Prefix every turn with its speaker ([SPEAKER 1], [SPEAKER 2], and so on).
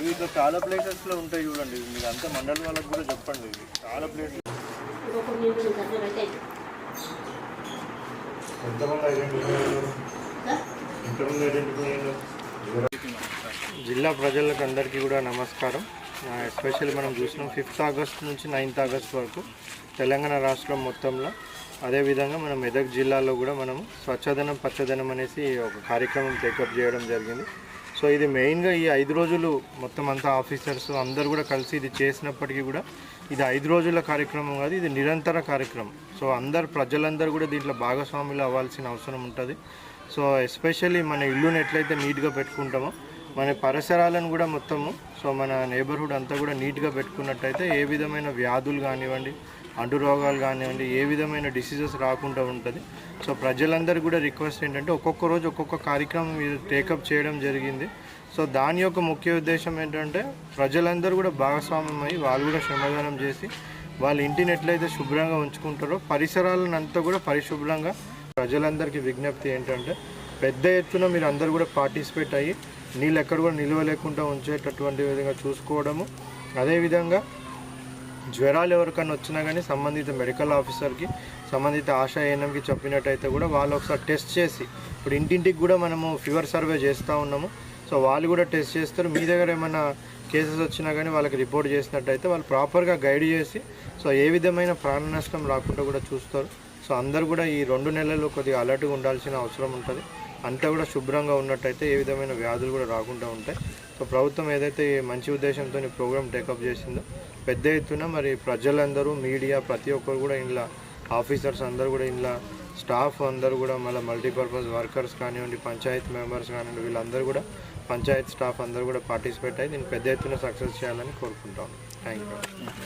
[SPEAKER 1] ఇవి ఇట్లా చాలా ప్లేసెస్లో ఉంటాయి చూడండి. మీరు అంతా మండలం వాళ్ళకి కూడా చెప్పండి. ఇది చాలా ప్లేసెస్ జిల్లా ప్రజలకు అందరికీ కూడా నమస్కారం. ఎస్పెషల్లీ మనం చూసినాం ఫిఫ్త్ ఆగస్ట్ నుంచి నైన్త్ ఆగస్ట్ వరకు తెలంగాణ రాష్ట్రం మొత్తంలో. అదేవిధంగా మన మెదక్ జిల్లాలో కూడా మనం స్వచ్ఛదనం పచ్చదనం అనేసి ఒక కార్యక్రమం టేకప్ చేయడం జరిగింది. సో ఇది మెయిన్గా ఈ ఐదు రోజులు మొత్తం అంతా ఆఫీసర్స్ అందరు కూడా కలిసి ఇది చేసినప్పటికీ కూడా ఇది ఐదు రోజుల కార్యక్రమం కాదు ఇది నిరంతర కార్యక్రమం. సో అందరు ప్రజలందరూ కూడా దీంట్లో భాగస్వాములు అవ్వాల్సిన అవసరం ఉంటుంది. సో ఎస్పెషల్లీ మన ఇల్లుని ఎట్లయితే నీట్గా పెట్టుకుంటామో మన పరిసరాలను కూడా మొత్తము సో మన నేబర్హుడ్ అంతా కూడా నీట్గా పెట్టుకున్నట్టయితే ఏ విధమైన వ్యాధులు కానివ్వండి అంటు రోగాలు కానివ్వండి ఏ విధమైన డిసీజెస్ రాకుండా ఉంటుంది. సో ప్రజలందరూ కూడా రిక్వెస్ట్ ఏంటంటే ఒక్కొక్క రోజు ఒక్కొక్క కార్యక్రమం మీరు టేకప్ చేయడం జరిగింది. సో దాని యొక్క ముఖ్య ఉద్దేశం ఏంటంటే ప్రజలందరూ కూడా భాగస్వామ్యం అయ్యి వాళ్ళు కూడా శ్రమదానం చేసి వాళ్ళ ఇంటిని ఎట్లయితే శుభ్రంగా ఉంచుకుంటారో పరిసరాలను అంతా కూడా పరిశుభ్రంగా ప్రజలందరికీ విజ్ఞప్తి ఏంటంటే పెద్ద ఎత్తున మీరు అందరూ కూడా పార్టిసిపేట్ అయ్యి నీళ్ళు ఎక్కడ కూడా నిల్వ లేకుండా ఉంచేటటువంటి విధంగా చూసుకోవడము. అదేవిధంగా జ్వరాలు ఎవరికైనా వచ్చినా కానీ సంబంధిత మెడికల్ ఆఫీసర్కి సంబంధిత ఆశా ఏఎన్ఎంకి చెప్పినట్టయితే కూడా వాళ్ళు ఒకసారి టెస్ట్ చేసి ఇప్పుడు ఇంటింటికి కూడా మనము ఫీవర్ సర్వే చేస్తూ ఉన్నాము. సో వాళ్ళు కూడా టెస్ట్ చేస్తారు. మీ దగ్గర ఏమైనా కేసెస్ వచ్చినా కానీ వాళ్ళకి రిపోర్ట్ చేసినట్టయితే వాళ్ళు ప్రాపర్గా గైడ్ చేసి సో ఏ విధమైన ప్రాణ నష్టం రాకుండా కూడా చూస్తారు. సో అందరు కూడా ఈ రెండు నెలలు కొద్దిగా అలర్ట్గా ఉండాల్సిన అవసరం ఉంటుంది. అంతా కూడా శుభ్రంగా ఉన్నట్టయితే ఏ విధమైన వ్యాధులు కూడా రాకుండా ఉంటాయి. సో ప్రభుత్వం ఏదైతే మంచి ఉద్దేశంతో ఈ ప్రోగ్రామ్ టేకప్ చేసిందో పెద్ద ఎత్తున మరి ప్రజలందరూ మీడియా ప్రతి ఒక్కరు కూడా ఇంట్లో ఆఫీసర్స్ అందరూ కూడా ఇంట్లో స్టాఫ్ అందరూ కూడా మళ్ళీ మల్టీపర్పస్ వర్కర్స్ కానివ్వండి పంచాయత్ మెంబర్స్ కానివ్వండి వీళ్ళందరూ కూడా పంచాయత్ స్టాఫ్ అందరూ కూడా పార్టిసిపేట్ అయ్యి దీన్ని పెద్ద ఎత్తున సక్సెస్ చేయాలని కోరుకుంటాం. Thank you